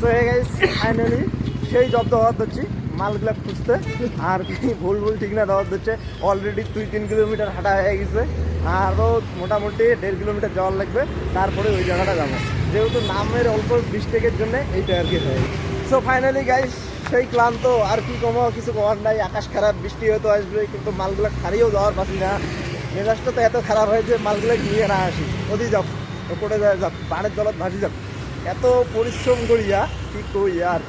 So hey guys finally সেই জব্দ হওয়ার হচ্ছে মালগুলা খুঁজতে। আর ভুল ভুল ঠিক না দেওয়ার হচ্ছে অলরেডি দুই তিন কিলোমিটার হাঁটা হয়ে গেছে। আরও মোটামুটি দেড় কিলোমিটার যাওয়ার লাগবে। তারপরে ওই জায়গাটা যাব। যেহেতু নামের অল্প বৃষ্টিকের জন্য এইটা আর কি হয় সো ফাইনালি গাইস সেই ক্লান্ত, আর কি কমো, কিছু কমার নাই। আকাশ খারাপ, বৃষ্টি হয়তো আসবে, কিন্তু মালগুলা ছাড়িয়েও যাওয়ার পাচ্ছি না। মেজাজটা তো এত খারাপ হয়েছে, মালগুলো নিয়ে না আসি। ওদি যাও যায় যাক বানের জলত ভাসি যাক এত পরিশ্রম করিয়া কি কই আর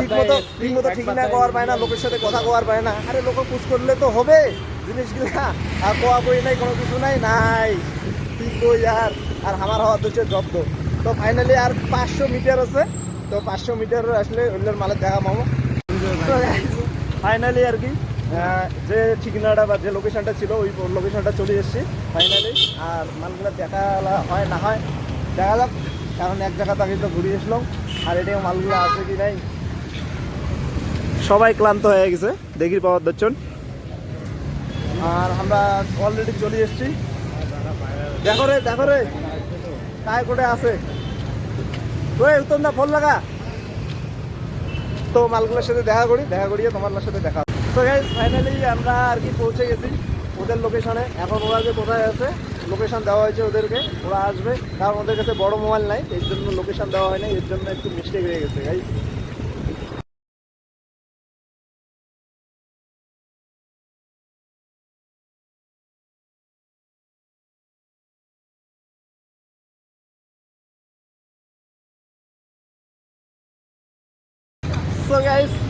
ঠিক মতো ঠিক মতো ঠিক না কওয়ার পায় না লোকের সাথে কথা কওয়ার পায় না। আরে লোক পুষ করলে তো হবে জিনিসগুলা। আর কোয়া কই নাই কোনো কিছু নাই নাই। ঠিক কই আর আর আমার হওয়া হচ্ছে জব্দ। তো ফাইনালি আর পাঁচশো মিটার আছে। তো পাঁচশো মিটার আসলে মালের দেখা পাবো। ফাইনালি আর কি যে ঠিকানাটা বা যে লোকেশনটা ছিল ওই লোকেশনটা চলে এসেছি ফাইনালি আর মালগুলো দেখা হয় না হয় দেখা যাক। কারণ এক জায়গা আগে তো ঘুরে এসলাম। আর এটাও মালগুলো আছে কি নাই? সবাই ক্লান্ত হয়ে গেছে দেখি পাওয়ার দর্শন। আর আমরা অলরেডি চলে এসেছি। দেখো রে দেখো রে। কায় কোটে আছে? ওই, উত্তম না ফোন লাগা। তো মালগুলোর সাথে দেখা করি, দেখা করিয়ে তোমার সাথে দেখা তো ফাইনালি আমরা আর কি পৌঁছে গেছি ওদের লোকেশনে এখন ওরা যে কোথায় আছে লোকেশন দেওয়া হয়েছে ওদেরকে, ওরা আসবে। কারণ ওদের কাছে বড় মোবাইল নাই, এর জন্য লোকেশন দেওয়া হয় না এর জন্য একটু মিস্টেক হয়ে গেছে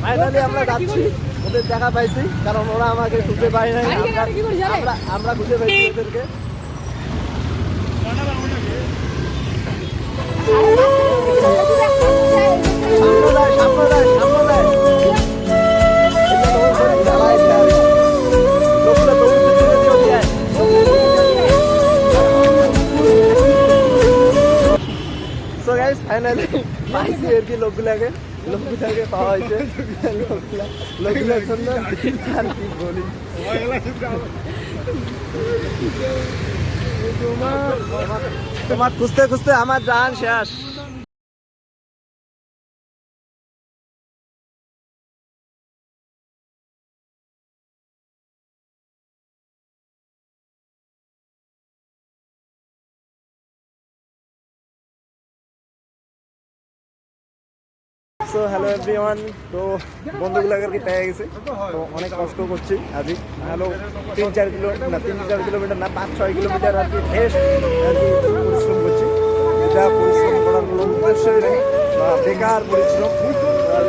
ফাইনালি আমরা ওদের দেখা পাইছি, কারণ ওরা আমাকে খুঁজে পায় নাই। আমরা আমরা খুঁজে পাইছি ওদেরকে। পাইছি আর কি লোকগুলাকে লোকগুলাকে পাওয়া হয়েছে লোকগুলা লোকগুলার জন্য আর কি বলি তোমার খুঁজতে খুঁজতে আমার জান শেষ। সো হ্যালো এভরিওয়ান তো বন্ধুগুলো আগে পেয়ে গেছে। তো অনেক কষ্ট করছি আজই হ্যালো, তিন চার কিলো, না, তিন চার কিলোমিটার না, পাঁচ, ছয় কিলোমিটার আর কি পরিশ্রম করছি। এটা পরিশ্রম করার বেকার পরিশ্রম। আর